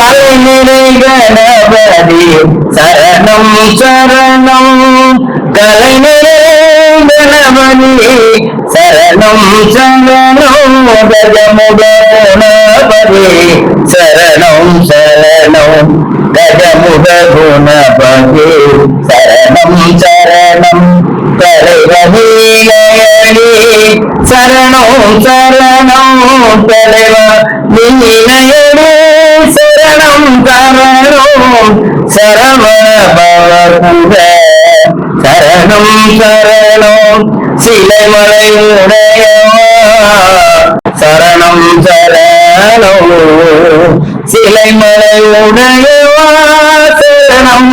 கலைநிறை கணபதி சரணம் சரணம் கலைநிறை கணபதி சரணம் சரணம் கஜமுக குணபதி சரணம் சரணம் கஜமுக குணபதி சரணம் சரணம் தலைவீழையடி சரணம் சரணம் தலைவ நீலையடி சரணம் சரணம் சரணம் சரணம் சிலைமலை உடையவா சரணம் சரணம் சிலைமலை உடையவா சரணம்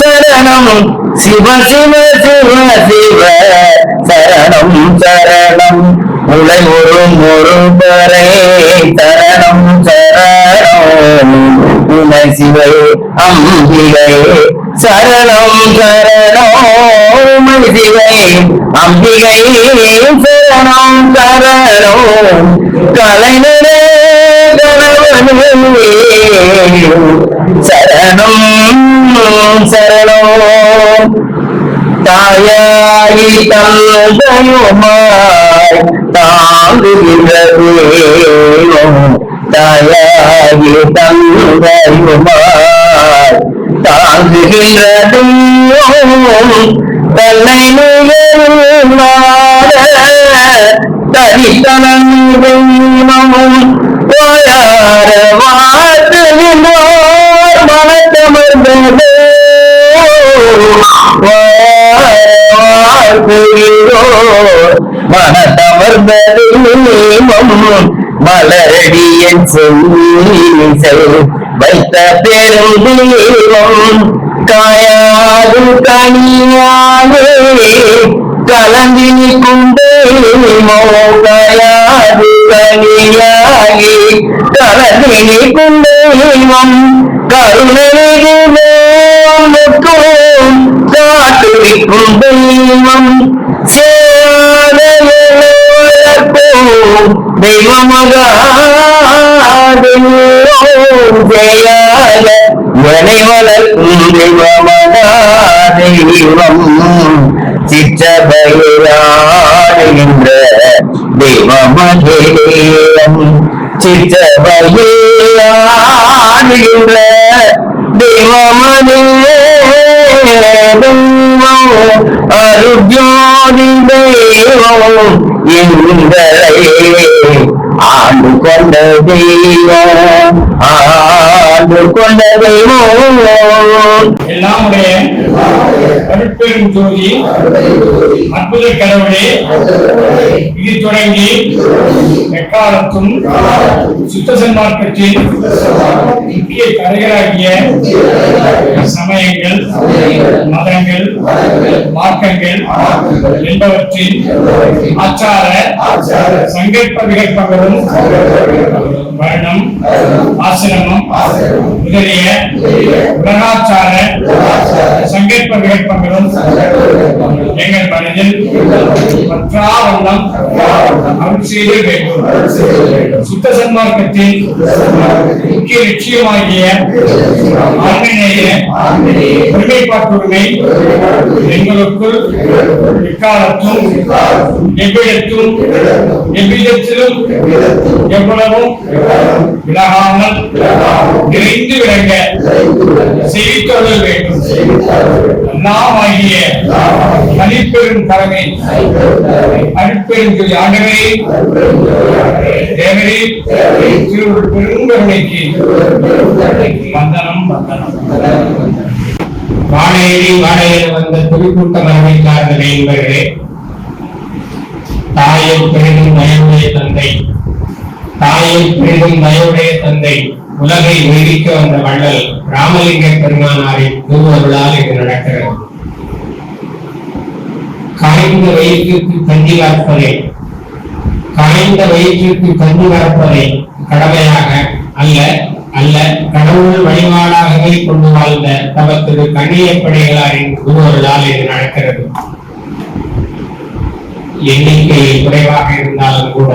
சரணம் சிவ சிவ சிவ சிவ சரணம் சரணம் உலை ஒரு முருகரே சரணம் சரணம் சிவை அம்பிகை சரணம் சரணம் சிவை அம்பிகை சரணம் சரணம் கலைஞரே சரணம் சரணம் தாயாயி தந்தையுமாய் தாங்குகின்ற தேவம் தாயாகி தந்தையுமாய் தாங்குகின்றதும் தன்னை நிகழ்வாட தரித்தனம் தெய்வமும் வாயார மனத்தமர்ந்தது மனத்தமர்ந்தது மனத்தமர்ந்தது மலரடியன் செல் வைத்த பெரும் தெய்வம் காயாது கனியாவே கலந்தினி குண்டேமோ காயாது கலந்தி கலந்தினி குண்டேமம் கருணைக்கும் காட்டுவிக்கும் தெய்வம் சே வளர்ப்போம் தெய்வமகாதெய்வம் எனை வளர்க்கும் தெய்வமகாதெய்வம் சிற்றபயிராடுகின்ற தெய்வமகேயம் சிற்றபயிராடுகின்ற தெய்வமதே அருஜோதி தெய்வம் எங்களை ஆண்டு கொண்ட தெய்வம் ஆண்டு கொண்ட தெய்வம். எல்லாமுடைய உடைய அருட்பெரும் ஜோதி அற்புத கடவுளே இது தொடங்கி எக்காலத்தும் சுத்த சன்மார்க்கத்தின் முக்கிய தடைகளாகிய சமயங்கள் மதங்கள் மார்க்கங்கள் என்பவற்றின் ஆச்சார சங்கல்ப விகற்பங்களும் வருணம் ஆசிரமம் முதலிய உலகாச்சார சங்கல்ப விகல்பங்களும் எங்கள் மனதில் பற்றா வண்ணம் அருள் செய்ய வேண்டும். சுத்த சன்மார்க்கத்தின் முக்கிய லட்சியமாகிய ஆண்மைநேய ஒருமைப்பாட்டுரிமை எங்களுக்குள் எக்காலத்தும் எவ்விடத்தும் எவ்விதத்திலும் எவ்வளவும் விலகாமல் நிறைந்து விளங்க செய்தித்தொழில் வேண்டும். நாம் ஆகிய தனிப்பெரும் தலைமை அருட்பெரும் சொல்லி ஆண்டவரே தேவரே திரு பெருங்கருணைக்கு வந்தனம். வாழையடி வாழையில் வந்த திருக்கூட்ட மரபை சார்ந்த நண்பர்களே தாயை பெரிதும் தயவுடைய தந்தை தாயை பெரிதும் தயவுடைய தந்தை உலகை நீடிக்க வந்த வள்ளல் ராமலிங்க பெருமானாரின் திருவருளால் இது நடக்கிறது. காய்ந்த வயிற்றுக்கு கஞ்சி வார்ப்பதை காய்ந்த வயிற்றுக்கு கஞ்சி வார்ப்பதை கடமையாக அல்ல அல்ல கடவுள் வழிபாடாகவே கொண்டு வாழ்ந்த தமக்கு திரு கண்ணியப்படைகளாரின் குருவர்களால் இது நடக்கிறது. எண்ணிக்கையில் குறைவாக இருந்தாலும் கூட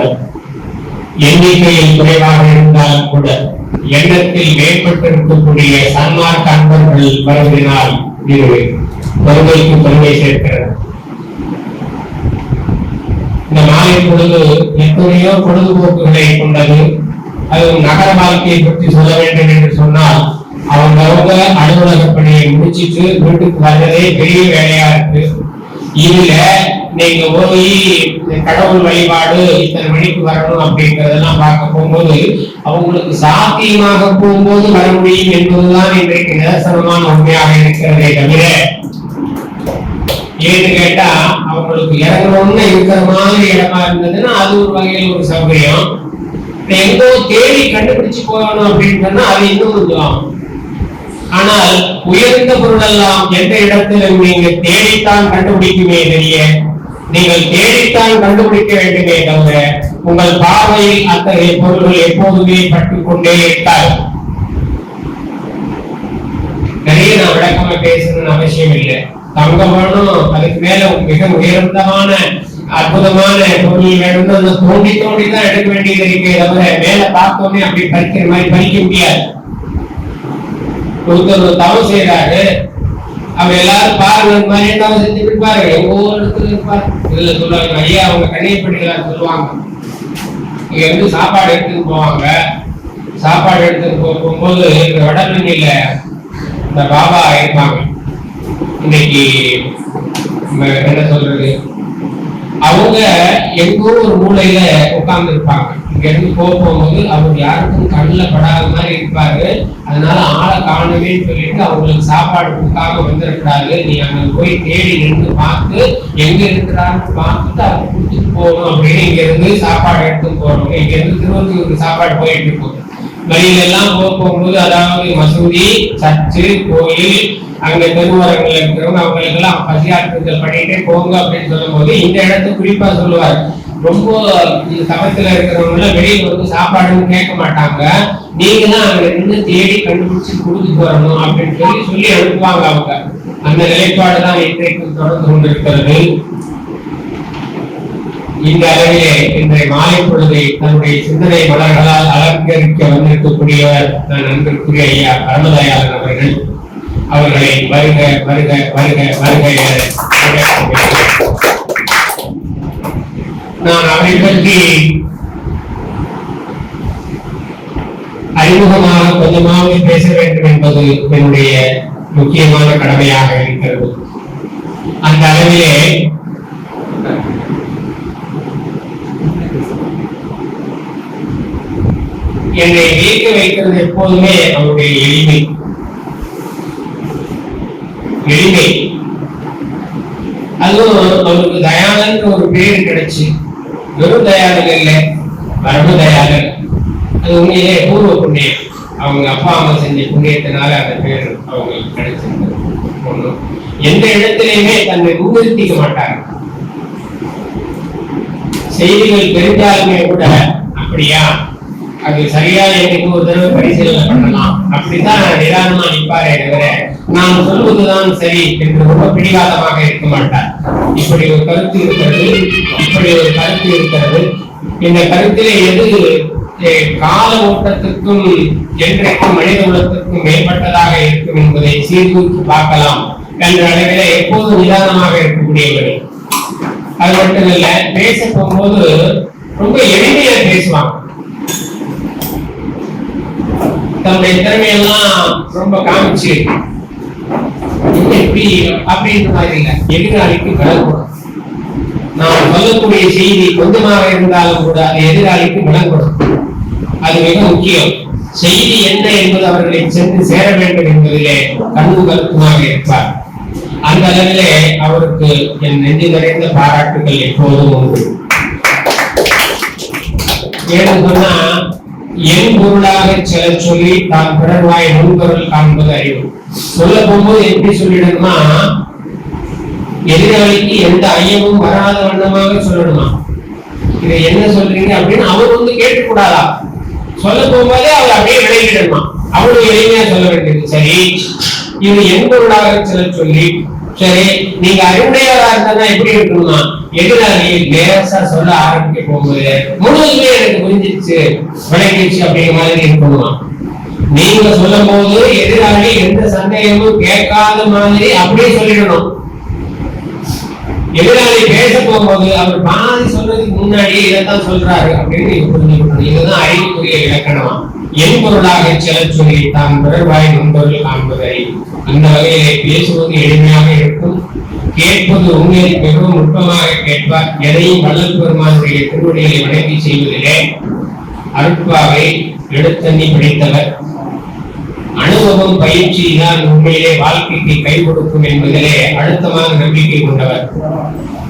எண்ணிக்கையில் குறைவாக இருந்தாலும் கூட எண்ணத்தில் மேற்பட்டிருக்கக்கூடிய சன்மார்க்க அன்பர்கள் வருவதனால் இது பெருமைக்கு பெருமை சேர்க்கிறது. இந்த மாலை பொழுது எத்தனையோ பொழுதுபோக்குகளை கொண்டது. அதுவும் நகர வாழ்க்கையை பற்றி சொல்ல வேண்டும் என்று சொன்னால் அவங்க அவங்க அலுவலக பணியை முடிச்சிட்டு வீட்டுக்கு வர்றதே பெரிய வேலையா இருக்கு. இதுல நீங்க போய் கடவுள் வழிபாடு இத்தனை மணிக்கு வரணும் அப்படிங்கறதெல்லாம் பார்க்க போகும்போது அவங்களுக்கு சாத்தியமாக போகும்போது வர முடியும் என்பதுதான் இன்றைக்கு நிதர்சனமான உண்மையாக இருக்கிறதே தவிர ஏன்னு கேட்டா அவங்களுக்கு இறங்கணும்னு இருக்கிற மாதிரி இடமா இருந்ததுன்னா அது ஒரு வகையில் ஒரு சௌகரியம். எங்கோ தேடி கண்டுபிடிச்சு போகணும் அப்படின்னு சொன்னா அது இன்னும் கொஞ்சம் ஆனால் உயர்ந்த பொருளெல்லாம் எந்த இடத்திலும் நீங்க தேடித்தான் கண்டுபிடிக்குமே தெரிய நீங்கள் தேடித்தான் கண்டுபிடிக்க வேண்டுமே தவிர உங்கள் பார்வையில் அத்தகைய பொருள்கள் எப்போதுமே பட்டுக் கொண்டே இருக்காது. நிறைய நான் விளக்கமா பேசணும்னு அவசியம் இல்லை தங்கம் வேணும் அதுக்கு மேல மிக உயர்ந்தமான அற்புதமான பொருள் வேணும்னு அந்த தோண்டி தோண்டி தான் எடுக்க வேண்டியது இருக்கே தவிர மேல பார்த்தோமே அப்படி பறிக்கிற மாதிரி பறிக்க முடியாது. ஒருத்தர் ஒரு தவம் செய்யறாரு அவர் எல்லாரும் பாருங்க மாதிரி என்ன செஞ்சு பாருங்க ஒவ்வொரு இடத்துல இருப்பார். இதுல சொல்லுவாங்க ஐயா அவங்க கண்ணியப்பட்டிகளார் சொல்லுவாங்க. இங்க வந்து சாப்பாடு எடுத்துட்டு போவாங்க. சாப்பாடு எடுத்துட்டு போகும்போது இந்த வடபழனியில இந்த பாபா இருப்பாங்க. இன்னைக்கு என்ன சொல்றது? அவங்க எங்கோ ஒரு மூலையில உட்கார்ந்து இருப்பாங்க இங்க இருந்து போகும்போது அவர் யாருக்கும் கண்ணில் படாத மாதிரி இருப்பாரு. அதனால ஆளை காணுமேன்னு சொல்லிட்டு அவங்களுக்கு சாப்பாடு கொடுக்காம வந்திருக்கிறாரு நீ அங்க போய் தேடி நின்று பார்த்து எங்க இருக்கிறான்னு பார்த்துட்டு அவர் கொடுத்துட்டு போகணும் அப்படின்னு இங்க இருந்து சாப்பாடு எடுத்து போறோம். இங்க இருந்து திருவள்ளூருக்கு சாப்பாடு போயிட்டு போகணும் வழியில எல்லாம் போக போகும்போது அதாவது மசூதி சர்ச்சு கோயில் அங்க தெருவோரங்கள்ல இருக்கிறவங்க அவங்களுக்கு எல்லாம் பசியாற்றுதல் பண்ணிட்டே போங்க அப்படின்னு சொல்லும்போது இந்த இடத்து குறிப்பா சொல்லுவார். ரொம்ப இந்த இருக்கிறவங்க வெளியில வந்து சாப்பாடுன்னு கேட்க மாட்டாங்க. நீங்க தான் அங்க நின்று தேடி கண்டுபிடிச்சு கொடுத்துட்டு வரணும் அப்படின்னு சொல்லி சொல்லி அனுப்புவாங்க அவங்க. அந்த நிலைப்பாடு தான் இன்றைக்கு தொடர்ந்து கொண்டிருக்கிறது. இந்த அளவிலே இன்றைய மாலை பொழுதை தன்னுடைய சிந்தனை மலர்களால் அலங்கரிக்க வந்திருக்கக்கூடியவர் நான் நண்பருக்குரிய ஐயா பரமதயாளன் அவர்கள். அவர்களை வருக வருக வருக வருக நான் அவரை பற்றி அறிமுகமாக கொஞ்சமாக பேச வேண்டும் என்பது என்னுடைய முக்கியமான கடமையாக இருக்கிறது. அந்த அளவிலே என்னை வியக்க வைக்கிறது எப்போதுமே அவருடைய எளிமை. எளிமை. அதுவும் அவருக்கு தயாளன் ஒரு பேர் கிடைச்சு. வெறும் தயாளன் இல்லை பரம தயாளன் அது உண்மையிலே பூர்வ புண்ணியம். அவங்க அப்பா அம்மா செஞ்ச புண்ணியத்தினால அந்த பேர் அவங்களுக்கு கிடைச்சிருந்தது ஒண்ணு. எந்த இடத்திலையுமே தன்னை முன்னிறுத்திக்க மாட்டாங்க. செய்திகள் தெரிஞ்சாலுமே கூட அப்படியா? அது சரியா எனக்கு ஒரு தடவை பரிசீலனை பண்ணலாம்? அப்படித்தான் நிதானமா நிற்பாரே தவிர நான் சொல்வதுதான் சரி என்று ரொம்ப பிடிவாதமாக இருக்க மாட்டார். இப்படி ஒரு கருத்து இருக்கிறது இப்படி ஒரு கருத்து இருக்கிறது. இந்த கருத்திலே எது கால ஓட்டத்திற்கும் என்றைக்கும் மனித உலகத்திற்கும் மேம்பட்டதாக இருக்கும் என்பதை சீர்தூக்கி பார்க்கலாம் என்ற அளவிலே எப்போதும் நிதானமாக இருக்கக்கூடியவர்கள். அது மட்டும் இல்ல பேச போகும்போது ரொம்ப எளிமையா பேசுவாங்க. தன்னுடைய திறமையெல்லாம் ரொம்ப காமிச்சு எப்படி அப்படின்ற மாதிரி இல்ல. எதிராளிக்கு விளங்கணும் நான் சொல்லக்கூடிய செய்தி கொஞ்சமாக இருந்தாலும் கூட அது எதிராளிக்கு விளங்கணும் அது மிக முக்கியம். செய்தி என்ன என்பது அவர்களை சென்று சேர வேண்டும் என்பதிலே கண்ணு கருத்துமாக இருப்பார். அந்த அளவிலே அவருக்கு என் நெஞ்சு நிறைந்த பாராட்டுகள் எப்போதும் உண்டு. ஏன்னு சொன்னா என் பொருளாக செல சொல்லி தான் பிறர்வாய் முன்பொருள் காண்பது அறிவு. சொல்ல போகும்போது எப்படி சொல்லிடணுமா? எதிராளிக்கு எந்த ஐயமும் வராத வண்ணமாக சொல்லணுமா? இதை என்ன சொல்றீங்க அப்படின்னு அவர் வந்து கேட்கக்கூடாதா சொல்ல போகும்போதே அவர் அப்படியே விளையிடணுமா அவ்வளவு எளிமையா சொல்ல வேண்டியது. சரி இது என் பொருளாக செல சொல்லி சரி நீங்க அறிவுடையவரா இருந்தா எப்படி இருக்கணுமா எதிராளி லேசா சொல்ல ஆரம்பிக்க போகும்போது முழுவதுமே எனக்கு புரிஞ்சிருச்சு விளங்கிடுச்சு அப்படிங்கிற மாதிரி இருக்கணுமா நீங்க சொல்லும் போது எதிராளி எந்த சந்தேகமும் கேட்காத மாதிரி அப்படியே சொல்லிடணும். எதிராளி பேச போகும்போது அவர் பாதி சொல்றதுக்கு முன்னாடி இதைத்தான் சொல்றாரு அப்படின்னு நீங்க புரிஞ்சுக்கணும். இதுதான் அறிவுக்குரிய இலக்கணமா. எரிபொருளாக செல சொல்லி தான் பிறர்வாய் நண்பர்கள் காண்பதை அந்த வகையிலே பேசுவது எளிமையாக இருக்கும். கேட்பது உண்மையில் மிகவும் நுட்பமாக கேட்பார். எதையும் வள்ளல் பெருமானுடைய திருவடிகளை வணங்கி செய்வதிலே அருட்பாவை எடுத்தண்ணி பிடித்தவர். அனுபவம் பயிற்சி தான் உண்மையிலே வாழ்க்கைக்கு கை கொடுக்கும் என்பதிலே அழுத்தமான நம்பிக்கை கொண்டவர்.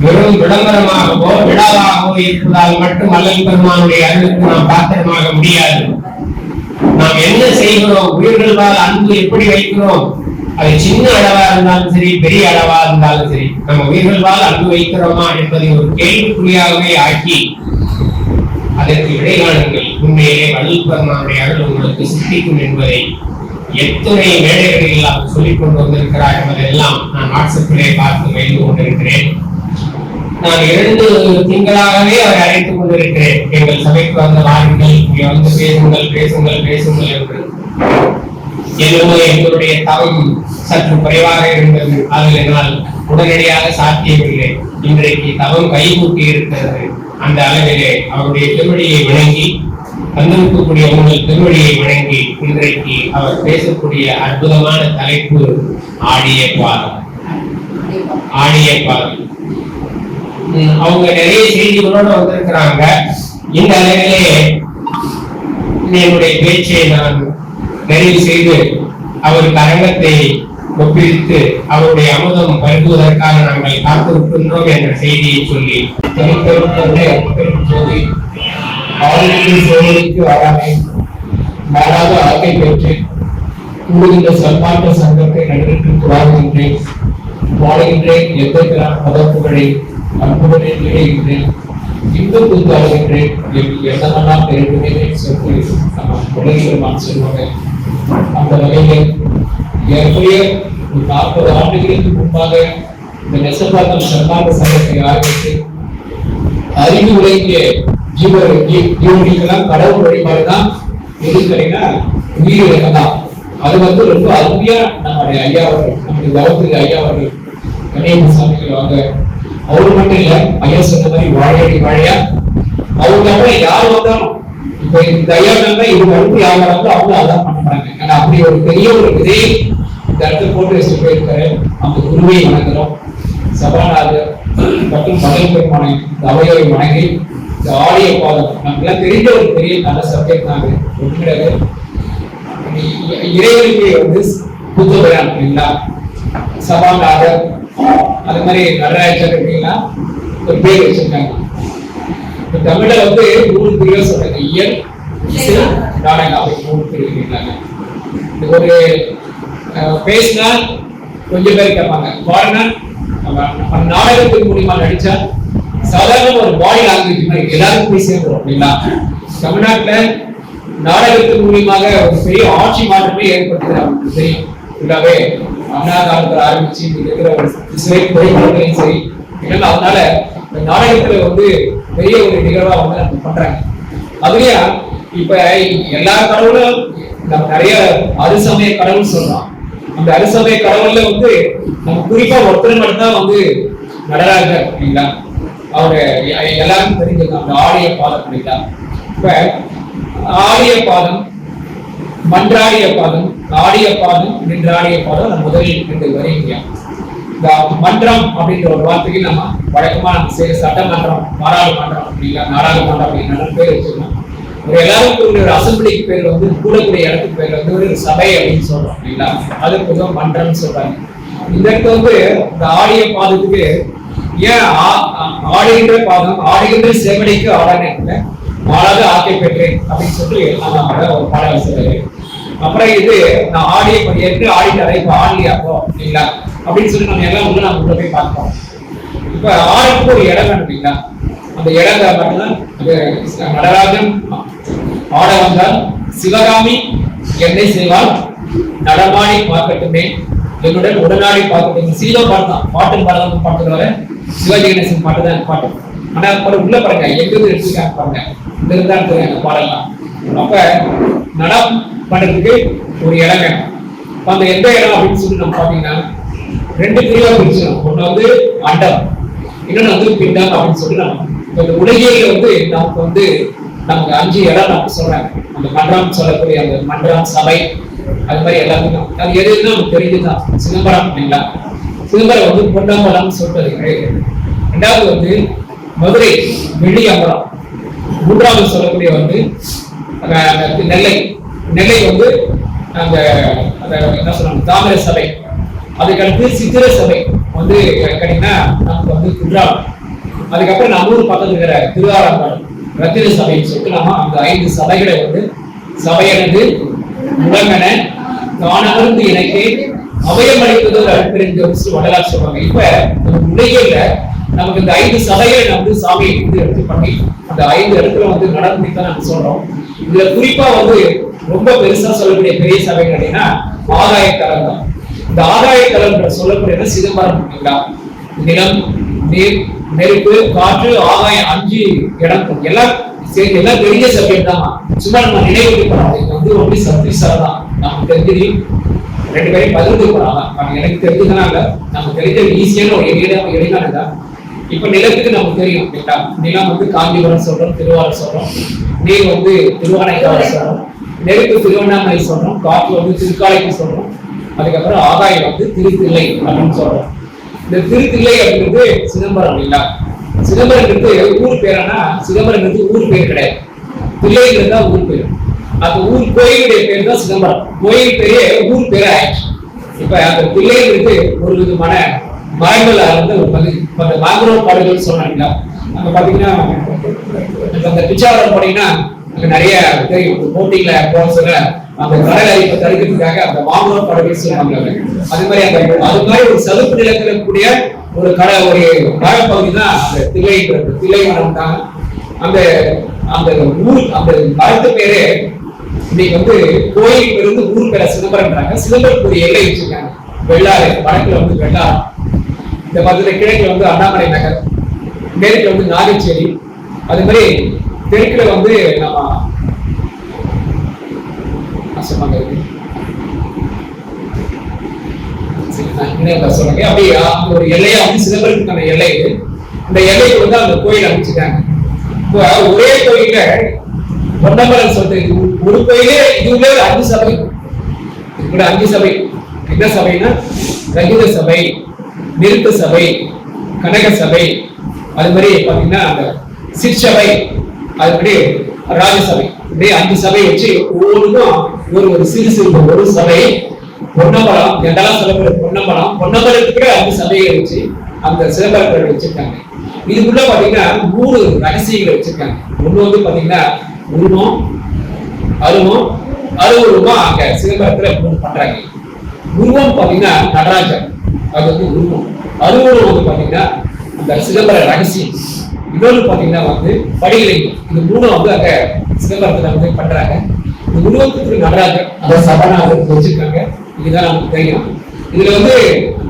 வெறும் விளம்பரமாகவோ விழாவாகவோ இருப்பதால் மட்டும் அல்லல் பெருமானுடைய அருளுக்கு நாம் பாத்திரமாக முடியாது. நாம் என்ன செய்கிறோம்? உயிர்களுக்காக அன்பு எப்படி வைக்கிறோம்? அது சின்ன அளவா இருந்தாலும் சரி பெரிய அளவா இருந்தாலும் சரி நம்ம உயிர்களால் அன்பு வைக்கிறோமா என்பதை ஒரு கேள்விக்குறியாகவே ஆக்கி அதற்கு விடைகாணுங்கள் உண்மையிலே வள்ளல் அருள் உங்களுக்கு சித்திக்கும் என்பதை எத்தனை மேடைகளில் அவர் சொல்லிக் கொண்டு வந்திருக்கிறார் என்பதெல்லாம் நான் வாட்ஸ்அப்பிலே பார்த்து வைத்து கொண்டிருக்கிறேன். நான் இரண்டு திங்களாகவே அவரை அழைத்துக் கொண்டிருக்கிறேன். எங்கள் சபைக்கு வந்த வாருங்கள் இங்கே வந்து பேசுங்கள் பேசுங்கள் பேசுங்கள் என்று. என்னமோ எங்களுடைய தவம் சற்று குறைவாக இருந்தது. அதில் என்னால் உடனடியாக சாத்தியமில்லை. இன்றைக்கு தவம் கைகூட்டி இருக்கிறது. அந்த அளவிலே அவருடைய திருவடியை வணங்கி வந்திருக்கக்கூடிய உங்கள் திருவடியை வணங்கி இன்றைக்கு அவர் பேசக்கூடிய அற்புதமான தலைப்பு ஆடிய பாதம் ஆடிய பாதம் அவங்க நிறைய செய்திகளோடு வந்திருக்கிறாங்க. இந்த அளவிலே என்னுடைய பேச்சை நான் நிறைவு செய்து அவருக்கு அரங்கத்தை ஒப்பித்து அவருடைய அமுதம் பருகுவதற்காக நாங்கள் காத்திருக்கின்றோம் என்ற செய்தியை சொல்லி தனிப்பெருந்தன்மை ஜோதி ஆளுநர் சோதனைக்கு வராமை மாறாத ஆக்கை பெற்று கூடுகின்ற சன்மார்க்க சங்கத்தை நடுநின்று வாழ்கின்றேன் வாழுகின்றேன். எத்தனை பதப்புகளை அன்புகளை இடைகின்றேன் இன்பம் புத்தாளுகின்றேன் எண்ணமெல்லாம் பெருமையை சொல்லி நம்ம உலகில் சொல்லுவாங்க அந்த வகையில் ஏற்கனவே ஒரு நாற்பது ஆண்டுகளுக்கு முன்பாக இந்த நெசப்பாக்கம் சன்மார்க்க சங்கத்தை ஆரம்பித்து அறிவு உலகிய ஜீவ ஜீ- ஜீவனிக்கெல்லாம் கடவுள் வழிபாடுதான் எதுக்கலைன்னா உயிர் தான் அது வந்து ரொம்ப அருமையா நம்முடைய ஐயா அவர்கள் நம்முடைய தவத்துக்கு ஐயா அவர்கள் கன்னியாகுமரி சாமிகள் வாங்க அவரு மட்டும் இல்ல ஐயா சொன்ன மாதிரி வாழையடி வாழையா? அவங்க அப்புறம் யார் வந்தாலும் இப்ப இந்த ஐயா இருந்தா இது வந்து யார் வராங்களோ அவங்க அதான் பண்றாங்க ஏன்னா அப்படி ஒரு பெரிய ஒரு விதை இந்த இடத்துல போட்டு வச்சு போயிருக்காரு. அந்த குருவை வணங்குறோம். சபாநாதர் மற்றும் மகள் பெருமானை இந்த அவையோரை வணங்கி இந்த ஆடிய பாதம் நமக்கு தெரிஞ்ச ஒரு பெரிய நல்ல சப்ஜெக்ட் தாங்க ஒன்றும் இறைவனுக்கு வந்து புத்தபிரான் இல்லைங்களா சபாநாதர் அது மாதிரி நடராஜர் அப்படின்னா ஒரு பேர் வச்சிருக்காங்க. இப்போ தமிழ்ல வந்து மூணு பிரிவு சொல்றாங்க இயல் இசை நாடகம் அப்படி மூணு பிரிவு இருக்காங்க இது ஒரு பேசினா கொஞ்சம் பேர் கேட்பாங்க. பாடினா நம்ம நாடகத்தின் மூலியமா நடிச்சா சாதாரண ஒரு பாடி லாங்குவேஜ் மாதிரி எல்லாருக்கும் போய் சேர்ந்துடும் அப்படின்னா தமிழ்நாட்டுல நாடகத்தின் மூலியமாக ஒரு பெரிய ஆட்சி மாற்றமே ஏற்படுத்துது அவங்களுக்கு தெரியும். ஃபுல்லாவே அண்ணா காலத்துல ஆரம்பிச்சு இருக்கிற ஒரு குறைபாடுகளையும் சரி இதெல்லாம் அதனால இந்த நாடகத்துல வந்து பெரிய ஒரு நிகழ்வா வந்து நம்ம பண்றாங்க. அதுலயா இப்ப எல்லா கடவுளும் நம்ம நிறைய அருசமய கடவுள் சொல்லலாம். அந்த அருசமய கடவுள்ல வந்து நம்ம குறிப்பா ஒருத்தர் மட்டும் தான் வந்து நடராஜர் அப்படிங்களா? அவரு எல்லாருக்கும் தெரிஞ்சது அந்த ஆடிய பாதம் அப்படிங்களா? இப்ப ஆடிய பாதம் மன்றாடிய பாதம் ஆடிய பாதம் நின்றாடிய பாதம் நம்ம முதலில் ரெண்டு வருகிறோம் இந்த மன்றம் அப்படின்ற ஒரு வார்த்தைக்கு நம்ம வழக்கமா நம்ம செய்யற சட்டமன்றம் நாடாளுமன்றம் அப்படிங்களா நாடாளுமன்றம் அப்படின்னு பேர் வச்சிருக்கோம். ஒரு எல்லாருக்கும் ஒரு அசம்பிளிக்கு பேர் வந்து கூடக்கூடிய இடத்துக்கு பேர் வந்து ஒரு சபை அப்படின்னு சொல்றோம் அப்படிங்களா அது கொஞ்சம் மன்றம்னு சொல்றாங்க. இந்த இடத்துல வந்து இந்த ஆடிய பாதத்துக்கு ஏன் ஆ- ஆ- ஆடுகின்ற பாதம் ஆடுகின்ற செவடிக்கு ஆடான மாறாத ஆக்கை பெற்றேன் அப்படின்னு சொல்லி நம்ம ஒரு பாடல் சொல்லுறேன் அப்புறம் இது நான் ஆடிய ஏற்று ஆடிட்டாரே இப்ப ஆடலையா அப்போ இல்லைங்களா? அப்படின்னு சொல்லி நம்ம எல்லாம் உள்ள நம்ம உள்ள போய் பார்க்கிறோம். இப்போ ஆடுக்கு ஒரு இடம் வேணும் இல்லைங்களா அந்த இடம் தான் மட்டும்தான் நடராஜன் ஆட வந்தால் சிவகாமி என்னை செய்வால் நடமாடி பார்க்கட்டுமே என்னுடன் உடனாடி பார்க்கட்டும். சீதோ பாட்டு தான் பாட்டு பாடலாம் பாட்டு வர சிவாஜி கணேசன் பாட்டு தான் பாட்டு. ஆனா அப்புறம் உள்ள பாருங்க எங்கிருந்து எடுத்துக்காங்க பாருங்க. இங்கிருந்தான் இருந்தா எடுத்துக்காங்க பாடலாம் அப்ப நடம் பண்றதுக்கு ஒரு இடம் வேணும். அந்த எந்த இடம் அப்படின்னு சொல்லி நம்ம பார்த்தீங்கன்னா ரெண்டு பிரிவா பிரிச்சிடும் ஒன்று வந்து அண்டம் இன்னொன்று வந்து பிண்டம் அப்படின்னு சொல்லி நம்ம இந்த உலகியில் வந்து நமக்கு வந்து நமக்கு அஞ்சு இடம் நமக்கு சொல்றாங்க. அந்த மன்றம் சொல்லக்கூடிய அந்த மன்றம் சபை அது மாதிரி எல்லாமே அது எது நமக்கு தெரிஞ்சுதான் சிதம்பரம் இல்லைங்களா சிதம்பரம் வந்து பொன்னம்பலம் சொல்றது ரெண்டாவது வந்து மதுரை வெள்ளியம்பலம். மூன்றாவது சொல்லக்கூடிய வந்து அந்த நெல்லை. நிலை வந்து அந்த அந்த என்ன சொல்றாங்க தாமிர சபை. அதுக்கடுத்து சித்திர சபை வந்து கேட்டீங்கன்னா நமக்கு வந்து குற்றாலம் அதுக்கப்புறம் நம்ம ஊர் பக்கத்துல இருக்கிற திருவாரூர் ரத்தின சபைன்னு சொல்லிட்டு நாம அந்த ஐந்து சபைகளை வந்து சபையனது முழங்கன தானமர்ந்து இணைக்கை அபயம் அளிப்பது ஒரு அழுப்பிரிந்து வடலார் சொல்றாங்க. இப்ப நம்ம உலகில நமக்கு இந்த ஐந்து சபைகளை நம்ம வந்து சாமியை வந்து எடுத்து பண்ணி அந்த ஐந்து இடத்துல வந்து நடந்து தான் நம்ம சொல்றோம். இதுல குறிப்பா வந்து ரொம்ப பெருசா சொல்லக்கூடிய பெரிய சபை அப்படின்னா ஆதாய தளம் தான் இந்த ஆதாய தலம் சொல்லக்கூடிய சிதம்பரம் இல்லைங்களா நிலம் நீர் நெருப்பு காற்று ஆதாயம் அஞ்சு இடம் எல்லாம் சரி எல்லாம் பெரிய சப்ஜெக்ட் தான். சும்மா நம்ம நினைவுக்கு போறாங்க. இது வந்து ரொம்ப சர்வீஸா தான். நமக்கு தெரிஞ்சு ரெண்டு பேரும் பகிர்ந்து போறாங்க. நம்ம எனக்கு தெரிஞ்சதுனால நமக்கு தெரிஞ்ச ஈஸியான ஒரு எளிய தான் இப்ப நிலத்துக்கு நமக்கு தெரியும் இல்லைங்களா? நிலம் வந்து காஞ்சிபுரம் சொல்றோம் திருவாரூர் சொல்றோம். நீர் வந்து திருவானைக்காவல் சொல்றோம். நெருப்பு திருவண்ணாமலை சொல்றோம் காப்பு வந்து திருக்காலைக்கு சொல்றோம். அதுக்கப்புறம் ஆகாயம் வந்து திருத்தில்லை அப்படின்னு சொல்றோம். இந்த திருத்தில்லை அப்படின்றது சிதம்பரம் இல்லா. சிதம்பரம்ன்றது ஊர் பேரானா சிதம்பரம்ன்றது ஊர் பேர் கிடையாது. பிள்ளைங்கிறது தான் ஊர் பேர். அந்த ஊர் கோயிலுடைய பேர் தான் சிதம்பரம். கோயில் பேரே ஊர் பேர் ஆயிடுச்சு. இப்ப அந்த பிள்ளைங்கிறது ஒரு விதமான மரங்கள் வந்து ஒரு பகுதி. இப்ப அந்த மாங்குரோவ் காடுகள் சொன்னாங்க அங்க பாத்தீங்கன்னா இப்ப அந்த பிச்சாவரம் போனீங்கன்னா நிறைய தெரியும் போட்டிங்ல போக அந்த கடல் அரிப்பை தடுக்கிறதுக்காக அந்த மாங்குரோவ் காடுகள் சொல்லுவாங்க அது மாதிரி அந்த அது மாதிரி ஒரு சதுப்பு நிலத்தில் இருக்கக்கூடிய ஒரு கடல் ஒரு மழைப்பகுதி தான் அந்த தில்லைன்றது தில்லை மரம் தான். அந்த அந்த ஊர் அந்த மரத்து பேரு இன்னைக்கு வந்து கோயிலுக்கு இருந்து ஊர் பேர சிதம்பரம்ன்றாங்க. சிதம்பரத்துக்கு ஒரு எல்லை வச்சிருக்காங்க. வெள்ளாறு வடக்குல வந்து வெள்ளாறு. இந்த பக்கத்துல கிழக்குல வந்து அண்ணாமலை நகர் மேற்குல வந்து நாகச்சேரி. அது மாதிரி தெற்குல வந்து நம்ம அசமாக இருக்கு. சரி, நான் இணையதள சொல்றேன். அப்படியே அந்த ஒரு எல்லையா வந்து சிதம்பரத்துக்கான எல்லை இது. இந்த எல்லைக்கு வந்து அந்த கோயில் அமைச்சிட்டாங்க இப்போ ஒரே கோயில்ல பொன்னம்பலம் சொல்றது இது. ஒரு கோயிலே இதுவே ஒரு அஞ்சு சபை. கூட அஞ்சு சபை. என்ன சபைனா ரகித சபை நிறுத்த சபை கனக சபை. அது மாதிரி பாத்தீங்கன்னா அந்த சிற்சபை அது ராஜசபை. இப்படி அஞ்சு சபை வச்சு ஒவ்வொன்றுக்கும் ஒரு ஒரு சிறு சிறு ஒரு சபை பொன்னம்பலம் எதெல்லாம் சிலம்பரம் பொன்னம்பலம். பொன்னம்பலத்துக்கு அஞ்சு சபையை வச்சு அந்த சிதம்பரத்தை வச்சிருக்காங்க. இதுக்குள்ள பாத்தீங்கன்னா மூணு ரகசியங்களை வச்சிருக்காங்க. ஒண்ணு வந்து பாத்தீங்கன்னா உருவம் அருவம் அருவருமா அங்க சிதம்பரத்துல மூணு பண்றாங்க. உருவம் பாத்தீங்கன்னா நடராஜர் அது வந்து உருவம். அருவுருவம் வந்து பாத்தீங்கன்னா அந்த சிதம்பர ரகசியம். இன்னொரு பார்த்தீங்கன்னா வந்து படிகளை இந்த மூணு வந்து அந்த சிதம்பரத்தில் வந்து பண்றாங்க. இந்த உருவத்துக்கு நடராஜர் அதை சபனாக வச்சிருக்காங்க. இதுதான் நமக்கு தெரியும். இதுல வந்து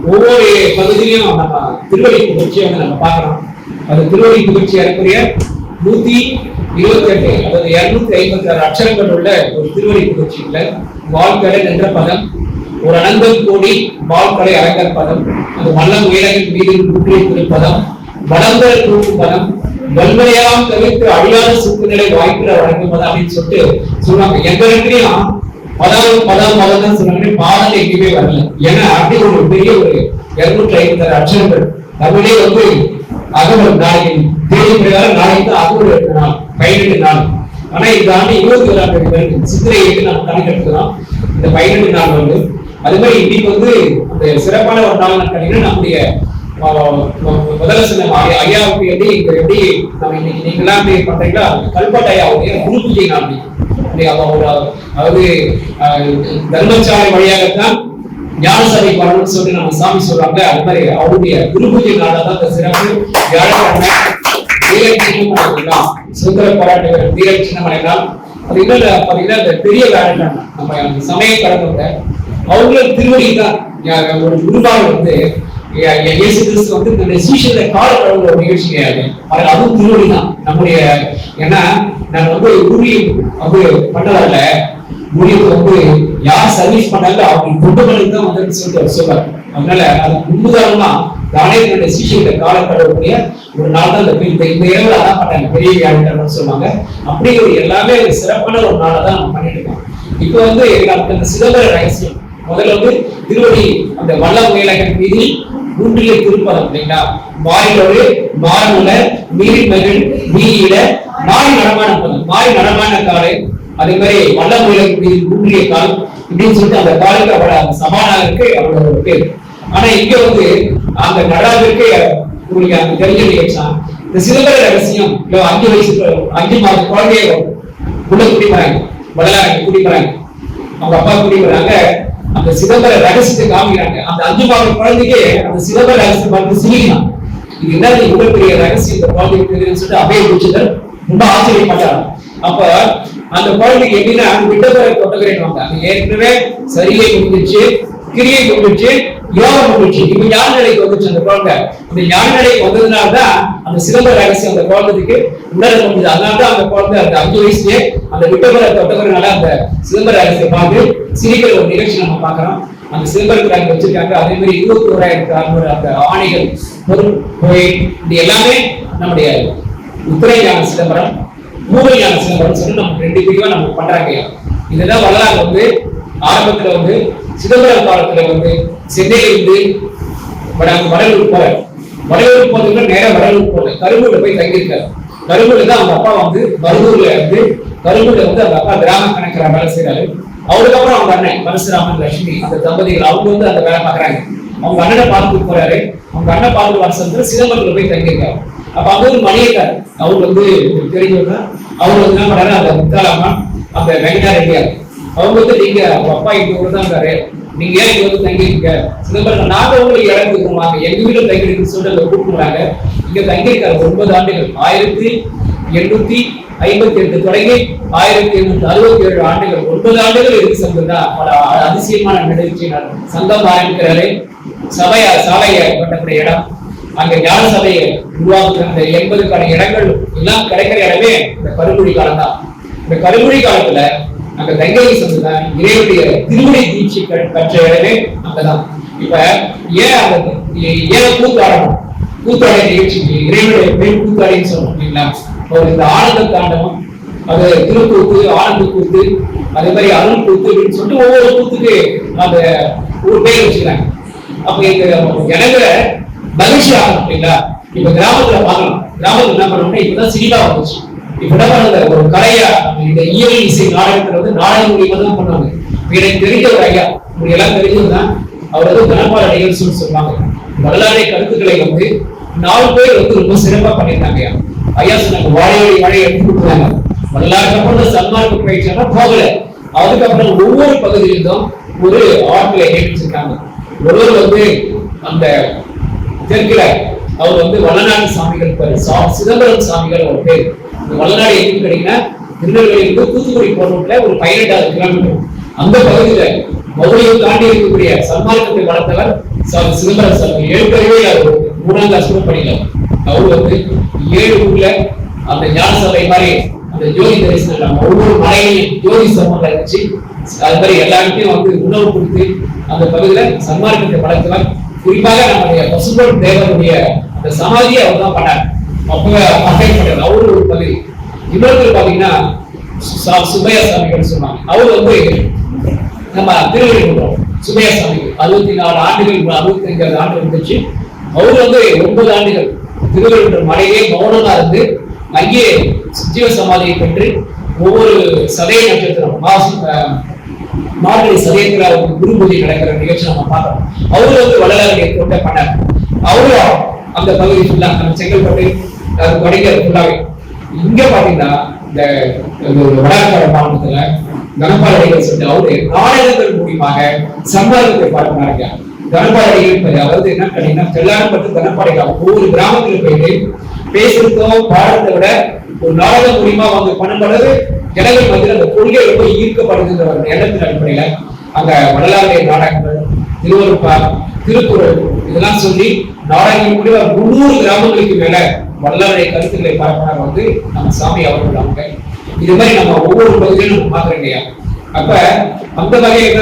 ஒவ்வொரு பகுதியிலையும் நம்ம திருவடி புகழ்ச்சியை வந்து நம்ம பார்க்கறோம் அந்த திருவடி புகழ்ச்சி ஏறக்குறைய நூத்தி இருபத்தி எட்டு அதாவது இருநூத்தி ஐம்பத்தி ஆறு அக்ஷரங்கள் உள்ள ஒரு திருவடி புகழ்ச்சியில் வாழ்க்கடல் நின்ற பதம் ஒரு அனந்தம் கோடி வாழ்க்கடை அரங்கர் பதம் அந்த வல்லம் உயரங்கள் மீது முற்றிய திருப்பதம் வளங்கள் தூக்கும் பதம் வல்வரையாம் தவிர்த்து அழியாத சுக்குநிலை வாய்ப்புல வழங்கும் அப்படின்னு சொல்லிட்டு சொல்லுவாங்க. எங்க இடத்துலயும் பதம் பதம் பதம் தான் சொன்னாங்க பாடல் எங்கேயுமே வரல. ஏன்னா அப்படி ஒரு பெரிய ஒரு இருநூற்றி ஐம்பது ஆறு அக்ஷரங்கள் தமிழே வந்து அகவர் நாளைக்கு தேதி பிரகாரம் நாளைக்கு தான் அகவல் எடுத்த நாள் பதினெட்டு நாள். ஆனா இந்த ஆண்டு இருபத்தி ஏழாம் தேதி வரைக்கும் சித்திரை எட்டு நம்ம கணக்கெடுக்கலாம். இந்த பதினெட்டு நாள் வந்து. அது மாதிரி இன்னைக்கு வந்து அந்த சிறப்பான ஒரு நாள் கேட்டீங்கன்னா நம்முடைய முதல்ல சொன்ன ஐயா- ஐயாவுக்கு எப்படி இங்க எப்படி நம்ம இன்னைக்கு நீங்களாம் எப்படி பண்றீங்களா கல்பட் ஐயாவுடைய குரு பூஜை நாள் அதாவது தர்மச்சாலை வழியாகத்தான் ஞான சபை வரணும்னு சொல்லி நம்ம சாமி சொல்றாங்க. அது மாதிரி அவருடைய குரு பூஜை தான் இந்த சிறப்பு வியாழக்கிழமை தீரன் சின்னமலைலாம் சுதந்திர போராட்ட தீரன் சின்னமலைலாம் அது இன்னொரு பாத்தீங்கன்னா இந்த பெரிய வியாழக்கிழமை. நம்ம அந்த சமய கடந்த அவங்களும் திருவடி தான் ஒரு குருவாக வந்து இயேசு கிறிஸ்து வந்து இந்த சீஷர்களை கால கடவுள் ஒரு நிகழ்ச்சி கிடையாது அது அதுவும் திருவடி தான். நம்முடைய ஏன்னா நான் வந்து ஊழியம் வந்து பண்ண வரல ஊழியத்தை வந்து யார் சர்வீஸ் பண்ணாலும் அவங்க குடும்பங்களுக்கு தான் வந்து சொல்லிட்டு அவர் சொல்றாரு அதனால அது முன்னுதாரணமா தானே தன்னுடைய சீஷர்களை காலப்படக்கூடிய ஒரு நாள் தான் இந்த இந்த இந்த இரவுல அதான் பண்ணாங்க பெரிய வியாழன் சொல்லுவாங்க. அப்படி ஒரு எல்லாமே ஒரு சிறப்பான ஒரு நாளை தான் நம்ம பண்ணிட்டு இருக்கோம். இப்போ வந்து நமக்கு அந்த சிதம்பர ரகசியம். முதல்ல வந்து திருவடி அந்த வல்ல முயலகன் மீது மூன்றிலே திருப்பதம் இல்லைங்களா வாயிலோடு மாறுல நீரின் மகள் நீரில நாய் நடமான பதம் நாய் நடமான காலை அதே மாதிரி வல்ல முயலகன் மீது கால் இப்படின்னு சொல்லிட்டு அந்த காலுக்கு அவளோட அந்த சமானாருக்கு அவளோட ஒரு பேர். ஆனா இங்க வந்து அந்த நடாவிற்கு உங்களுக்கு அந்த தெரிஞ்ச நிகழ்ச்சியா இந்த சிதம்பர ரகசியம் அஞ்சு வயசு அஞ்சு மாத குழந்தைய உள்ள குடி போறாங்க. வடலாங்க அவங்க அப்பா குடிக்கிறாங்க அந்த சிதம்பர ரகசியத்தை காமிக்கிறாங்க. அந்த அஞ்சு மாத குழந்தைக்கு அந்த சிதம்பர ரகசியம் பார்த்து சிரிக்கலாம் இது என்ன இவ்வளவு பெரிய ரகசியம் இந்த குழந்தைக்கு சொல்லிட்டு அபய குச்சிதர் ரொம்ப ஆச்சரியப்பட்டாங்க. அப்ப அந்த குழந்தைக்கு எப்படின்னா விட்டபரை கொட்டகரை அது ஏற்கனவே சரியை முடிஞ்சிச்சு கிரியை முடிஞ்சிச்சு யோக மகிழ்ச்சி இப்ப ஞான நிலைக்கு வந்துச்சு அந்த குழந்தை. இந்த ஞான நிலைக்கு வந்ததுனால தான் அந்த சிறந்த ரகசியம் அந்த குழந்தைக்கு உணர முடிஞ்சது அதனால தான் அந்த குழந்தை அந்த அஞ்சு வயசுலயே அந்த விட்டவரை தொட்டவரனால அந்த சிதம்பர ரகசியம் பார்த்து சிரிக்கிற ஒரு நிகழ்ச்சி நம்ம பார்க்கிறோம். அந்த சிதம்பரத்தில் அங்க வச்சிருக்காங்க. அதே மாதிரி இருபத்தி ஓராயிரத்து அந்த ஆணைகள் பொருள் கோயில் இது எல்லாமே நம்முடைய உத்தரையான சிதம்பரம் மூவையான சிதம்பரம் சொல்லி நம்ம ரெண்டு பிரிவா நம்ம பண்றாங்க. இதெல்லாம் வரலாறு வந்து ஆரம்பத்துல வந்து சிதம்பரம் காலத்துல வந்து சென்னையில இருந்து வட- வடலூர் போற வடலூர் போறதுக்கு நேராக வடலூர் போல கரும்புல போய் தங்கியிருக்காரு. கரும்பூர்ல தான் அவங்க அப்பா வந்து பருவூர்ல இருந்து கரும்புல வந்து அந்த அப்பா கிராம கணக்கிற வேலை செய்யறாரு அவருக்கு அப்புறம் அவங்க அண்ணன் பரசுராமன் லட்சுமி அந்த தம்பதிகள் அவங்க வந்து அந்த வேலை பாக்குறாங்க அவங்க அண்ணனை பார்த்துட்டு போறாரு. அவங்க அண்ணன் பார்த்து வர சமயத்துல சிதம்பரத்துல போய் தங்கியிருக்காரு. அப்ப அங்க ஒரு மணியக்கார் அவர் வந்து தெரிஞ்சவங்க அவர் வந்து என்ன பண்ணாரு அந்த முத்தாலாமா அந்த வெங்கடா ரெட்டியார் அவங்க வந்து நீங்க அவங்க அப்பா இங்க ஊர் தான் இருக்காரு. நீங்க ஏன் இங்க வந்து தங்கியிருக்க சிதம்பரம் நாங்க உங்களுக்கு இடம் கொடுக்குறாங்க எங்க வீட்டுல தங்கியிருக்கு சூழல கூப்பிடுறாங்க இங்க தங்கியிருக்காரு ஒன்பது ஆண்டுகள். ஆயிரத்தி எண்ணூத்தி ஐம்பத்தி எட்டு தொடங்கி ஆயிரத்தி எண்ணூத்தி அறுபத்தி ஏழு ஆண்டுகள். ஒன்பது ஆண்டுகள் இருக்கு சங்கம்னா பல அதிசயமான நிகழ்ச்சி சங்கம் ஆரம்பிக்கிறாரு. சபைய சாலைய கட்டக்கூடிய இடம். அங்க ஞான சபையை உருவாக்குற அந்த எண்பதுக்கான இடங்கள் எல்லாம் கிடைக்கிற இடமே இந்த கருங்குடி காலம் தான் இந்த கருங்குடி காலத்துல அங்க கங்கை சந்ததான் இறைவனுடைய திருமுறை தீட்சி க- கற்ற இடமே அங்கதான். இப்ப ஏன் அந்த ஏன் கூத்தாடணும். கூத்தாடைய நிகழ்ச்சிக்கு இறைவனுடைய பெண் கூத்தாடின்னு சொல்லணும் இல்லைங்களா? ஒரு இந்த ஆனந்த தாண்டவம் அது திருக்கூத்து ஆனந்த கூத்து அதே மாதிரி அருள் கூத்து அப்படின்னு சொல்லிட்டு ஒவ்வொரு கூத்துக்கு அந்த ஒரு பேர் வச்சுக்கிறாங்க. அப்ப இந்த இடங்களை மகிழ்ச்சி ஆகணும் இல்லைங்களா? இப்ப கிராமத்துல பார்க்கலாம். கிராமத்துல என்ன பண்ணணும்னா இப்பதான் சினிமா வந்துச்சு. இப்ப ஒரு கலையா? இந்த இயல் இசை நாடகத்துல வந்து நாடக மூலியமா தான் பண்ணுவாங்க. எனக்கு தெரிஞ்ச ஒரு ஐயா உங்களுக்கு எல்லாம் தெரிஞ்சதுதான் அவர் வந்து தனபால நிகழ்ச்சின்னு சொல்லுவாங்க. வரலாறு கருத்துக்களை வந்து நாலு பேர் வந்து ரொம்ப சிறப்பா பண்ணியிருந்தாங்க ஐயா. ஐயா சொன்னாங்க வாழையோடி வாழை எடுத்து கொடுத்தாங்க வரலாறு அப்புறம் சன்மார்க்க பயிற்சியாக போகல. அதுக்கப்புறம் ஒவ்வொரு பகுதியிலும் ஒரு ஆட்களை நியமிச்சிருக்காங்க. ஒருவர் வந்து அந்த தெற்குல அவர் வந்து வளநாடு சாமிகள் பேரு சா- சிதம்பரம் சாமிகள் அவர் பேர். வல்லநாடு எங்க கிடைக்குன்னா திருநெல்வேலியிலிருந்து தூத்துக்குடி போன்ற ஒரு பதினெட்டாவது கிலோமீட்டர் அந்த பகுதியில மதுரையை தாண்டி இருக்கக்கூடிய சன்மார்க்கத்தை வளர்த்தவர் சிதம்பரம் சாமி ஏற்கனவே அவர் மூணாம் கிளாஸ் கூட படிக்கல. அவர் வந்து ஏழு ஊர்ல அந்த ஞான சபை மாதிரி அந்த ஜோதி தரிசனம் ஒவ்வொரு மலையிலையும் ஜோதி சமூகம் இருந்துச்சு அது மாதிரி எல்லாருக்கும் வந்து உணவு கொடுத்து அந்த பகுதியில சன்மார்க்கத்தை வளர்த்தவர். குறிப்பாக நம்முடைய பசுபொன் தேவனுடைய அந்த சமாதியை அவர் தான் பண்ணார். அப்ப பகை அவரு ஒரு பகுதி இன்னொருத்தர் பாத்தீங்கன்னா சு- சாமிகள் சொன்னாங்க. அவர் வந்து நம்ம திருவள்ளுவர் சுமையா சாமிகள் அறுபத்தி நாலு ஆண்டுகள் அறுபத்தி அஞ்சாவது ஆண்டு இருந்துச்சு அவர் வந்து ஒன்பது ஆண்டுகள் திருவள்ளுவர் மலையே மௌனமா இருந்து அங்கே ஜீவ சமாதியை பெற்று ஒவ்வொரு சதய நட்சத்திரம் மாசம் அஹ், சதயத்துல அவருக்கு குரு பூஜை நடக்கிற நிகழ்ச்சி நம்ம பார்க்கிறோம். அவரு வந்து வள்ளலாருடைய கோட்டை பண்ணார். அவரும் அந்த பகுதி ஃபுல்லாக நம்ம செங்கல்பட்டு அது வடிகர் ஃபுல்லாகவே இங்க பாத்தீங்கன்னா இந்த வடாக்காடு மாவட்டத்துல கனபாலடிகள் சென்று அவரு நாடகங்கள் மூலியமாக சம்பாதத்தை பார்க்கிறாங்க கனபாலடிகள் அதாவது என்ன கேட்டீங்கன்னா தெல்லாரப்பட்டு கனப்பாடிகள் ஒவ்வொரு கிராமத்தில் போயிட்டு பேசுறதோ பாடுறதை விட ஒரு நாடகம் மூலியமா வந்து பண்ணும்பொழுது ஜனங்கள் மத்தியில் அந்த கொள்கை ரொம்ப ஈர்க்கப்படுதுன்ற ஒரு எண்ணத்தின் அடிப்படையில அங்க வடலாறுடைய நாடகங்கள் திருவருப்பா திருக்குறள் இதெல்லாம் சொல்லி நாடகங்கள் கூட முன்னூறு கிராமங்களுக்கு மேல வடலாறுடைய கருத்துக்களை பார்ப்பதாக வந்து நம்ம சாமி அவர்கள் அவங்க. இது மாதிரி நம்ம ஒவ்வொரு பகுதியிலும் நம்ம பார்க்கிறோம் இல்லையா அப்ப அந்த வகையில